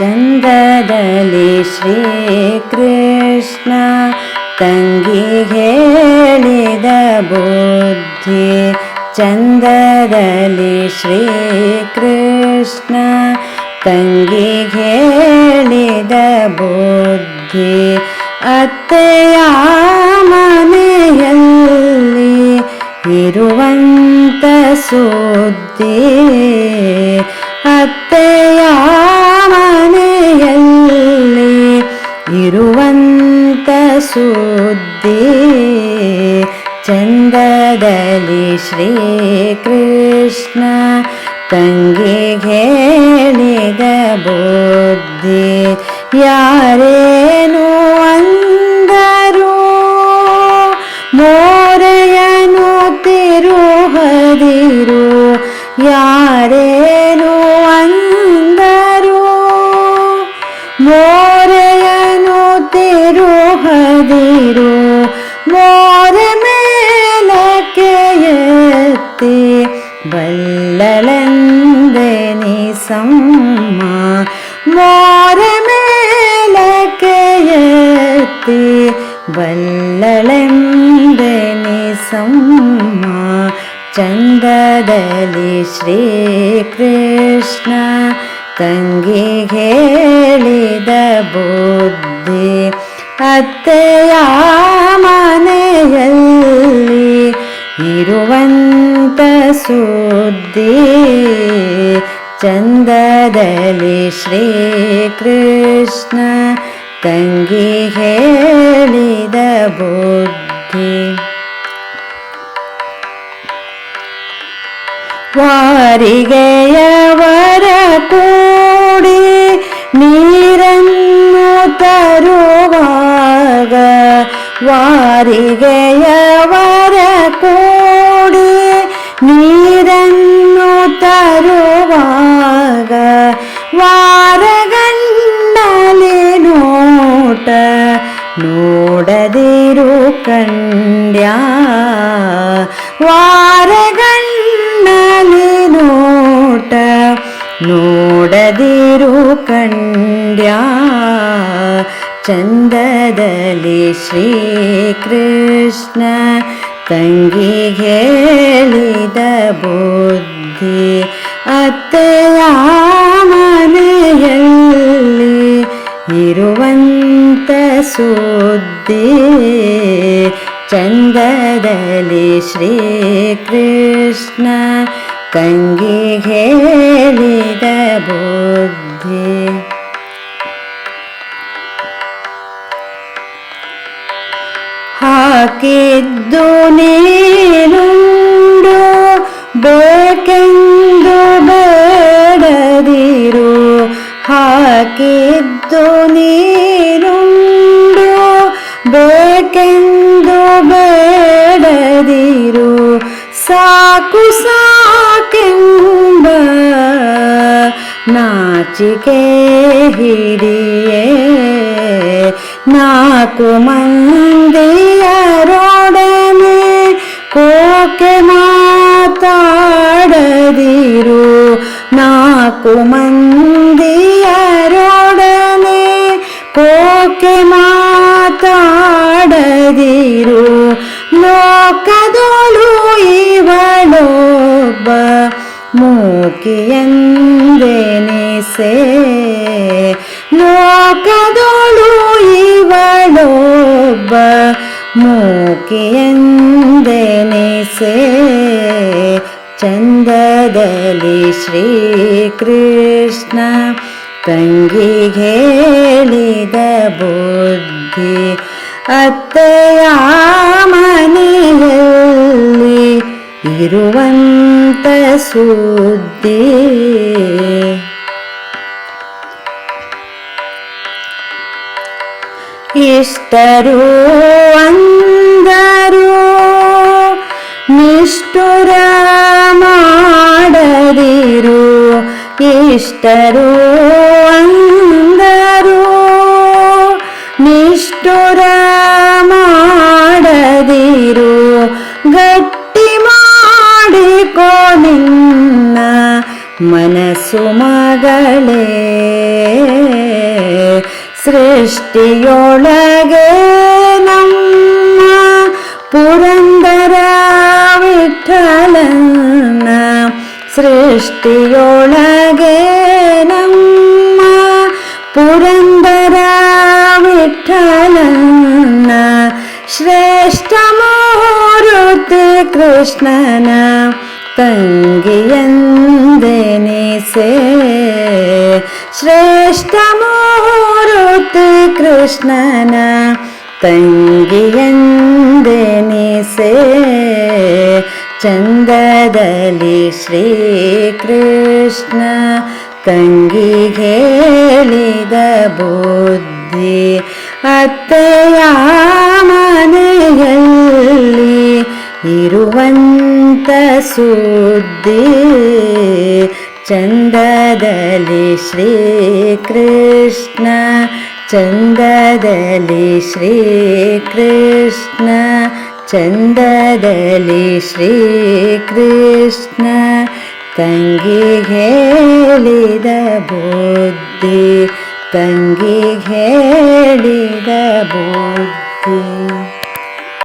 ಚಂದದಲ್ಲಿ ಶ್ರೀಕೃಷ್ಣ ತಂಗಿ ಹೇಳಿದ ಬುದ್ಧಿ ಚಂದದಲ್ಲಿ ಶ್ರೀಕೃಷ್ಣ ತಂಗಿ ಹೇಳಿದ ಬುದ್ಧಿ ಅತ್ತೆಯ ಮನೆಯಲ್ಲಿ ಇರುವಂತ ಸುದ್ದಿ ಅತ್ತೆಯ ಇರುವಂತ ಸುದ್ದಿ ಚಂದದಲ್ಲಿ ಶ್ರೀಕೃಷ್ಣ ತಂಗಿ ಹೇಳಿದ ಬುದ್ಧಿ ಯಾರೇನು ಅಂದರು? ಮೋರೆಯನು ತಿರುಹದಿರು. ಯಾರೇನು ನಿಸಮ್ಮ ಮೋರೆ ಮೇಲಕ್ಕೆ ಬಲ್ಲಳೆಂದೆನಿ ಸಮ್ಮ ಚಂದದಲ್ಲಿ ಶ್ರೀ ಕೃಷ್ಣ ತಂಗಿ ಹೇಳಿದ ಬುದ್ಧಿ ಅತ್ತೆಯ ಮನೆಯಲ್ಲಿ ಇರುವಂತ ಸುದ್ದಿ ಚಂದದಲ್ಲಿ ಶ್ರೀಕೃಷ್ಣ ತಂಗಿ ಹೇಳಿದ ಬುದ್ಧಿ ವಾರಿಗೆಯವರ ಕೂಡಿ ನೀರನ್ನು ತರುವಾಗ ವಾರಿಗೆಯವರ ನೋಡದಿರು ಕಂಡ್ಯ ವಾರಗಣ್ಣಲಿ ನೋಟ ನೋಡದಿರು ಕಂಡ್ಯ. ಚಂದದಲ್ಲಿ ಶ್ರೀಕೃಷ್ಣ ತಂಗಿ ಹೇಳಿದ ಬುದ್ಧಿ ಅತ್ತೆಯ ಮನೆಯಲ್ಲಿ ಇರುವಂತ ಸುದ್ದಿ. ಚಂದದಲ್ಲಿ ಶ್ರೀಕೃಷ್ಣ ತಂಗಿ ಹೇಳಿದ ಬುದ್ಧಿ. ಹಾಕಿದ್ದು ನೀರುಂಡು ಸಾಕು ಸಾಕೆಂಬ ನಾಚಿಕೆ ಹಿಡಿಯೇ ನಾಲ್ಕು ಮಂದಿಯರೊಡನೆ ಕೋಕೆ ಮಾತಾಡದಿರು ನಾಲ್ಕು ಮಂದಿಯರೊಡನೆ ಕೋಕೆ ಮಾತಾಡದಿರು ಲೋಕದೋಳು ಇವಳೊಬ್ಬ ಮೂಕಿಯಂದೆನಿಸೆ ಲೋಕದೋಳು ಇವಳೊಬ್ಬ ಮೂಕಿಯಂದೆನಿಸೆ ಚಂದದಲ್ಲಿ ಶ್ರೀಕೃಷ್ಣ ತಂಗಿ ಹೇಳಿದ ಬುದ್ಧಿ ಅತ್ತೆಯ ಇರುವಂತ ಸುದ್ದಿ ಇಷ್ಟರು ಅಂದರು ನಿಷ್ಠುರ ಮಾಡದಿರು ಇಷ್ಟರು മനസ്സുമകളെ സൃഷ്ടിയൊളകെ പുരന്തരാവിട്ടല പുരന്തര പുരന്തരാവിട്ടല സൃഷ്ടിയൊളകെ കൃഷ്ണന ತಂಗಿಯಂದೆನಿಸೆ. ಶ್ರೇಷ್ಠ ಮೂರುತಿ ಕೃಷ್ಣನ ತಂಗಿಯಂದೆನಿಸೆ. ಚಂದದಲ್ಲಿ ಶ್ರೀಕೃಷ್ಣ ತಂಗಿ ಹೇಳಿದ ಬುದ್ಧಿ ಅತ್ತೆಯ ಮನೆಯಲ್ಲಿ ಇರುವಂತ ಸುದ್ದಿ ಚಂದದಲ್ಲಿ ಶ್ರೀಕೃಷ್ಣ ಚಂದದಲ್ಲಿ ಶ್ರೀಕೃಷ್ಣ ಚಂದದಲ್ಲಿ ಶ್ರೀಕೃಷ್ಣ. ತಂಗಿ ಹೇಳಿದ ಬುದ್ಧಿ ತಂಗಿ ಹೇಳಿದ ಬುದ್ಧಿ.